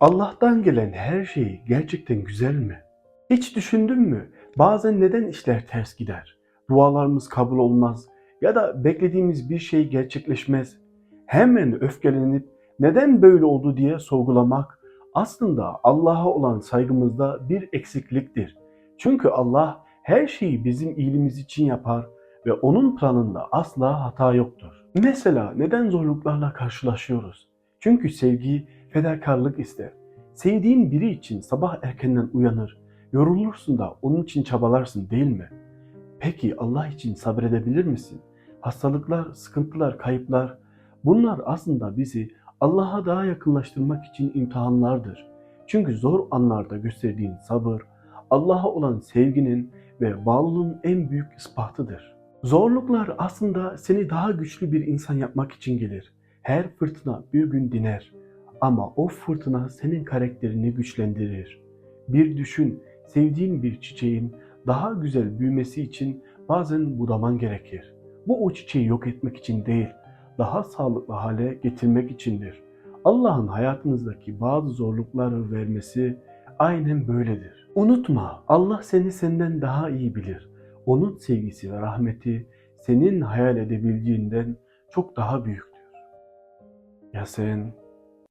Allah'tan gelen her şey gerçekten güzel mi? Hiç düşündün mü? Bazen neden işler ters gider? Dualarımız kabul olmaz ya da beklediğimiz bir şey gerçekleşmez. Hemen öfkelenip neden böyle oldu diye sorgulamak aslında Allah'a olan saygımızda bir eksikliktir. Çünkü Allah her şeyi bizim iyiliğimiz için yapar ve onun planında asla hata yoktur. Mesela neden zorluklarla karşılaşıyoruz? Çünkü sevgi fedakarlık ister. Sevdiğin biri için sabah erkenden uyanır, yorulursun da onun için çabalarsın değil mi? Peki Allah için sabredebilir misin? Hastalıklar, sıkıntılar, kayıplar bunlar aslında bizi Allah'a daha yakınlaştırmak için imtihanlardır. Çünkü zor anlarda gösterdiğin sabır Allah'a olan sevginin ve bağlılığın en büyük ispatıdır. Zorluklar aslında seni daha güçlü bir insan yapmak için gelir. Her fırtına bir gün diner ama o fırtına senin karakterini güçlendirir. Bir düşün, sevdiğin bir çiçeğin daha güzel büyümesi için bazen budaman gerekir. Bu o çiçeği yok etmek için değil, daha sağlıklı hale getirmek içindir. Allah'ın hayatınızdaki bazı zorlukları vermesi aynen böyledir. Unutma, Allah seni senden daha iyi bilir. Onun sevgisi ve rahmeti senin hayal edebildiğinden çok daha büyüktür. Ya sen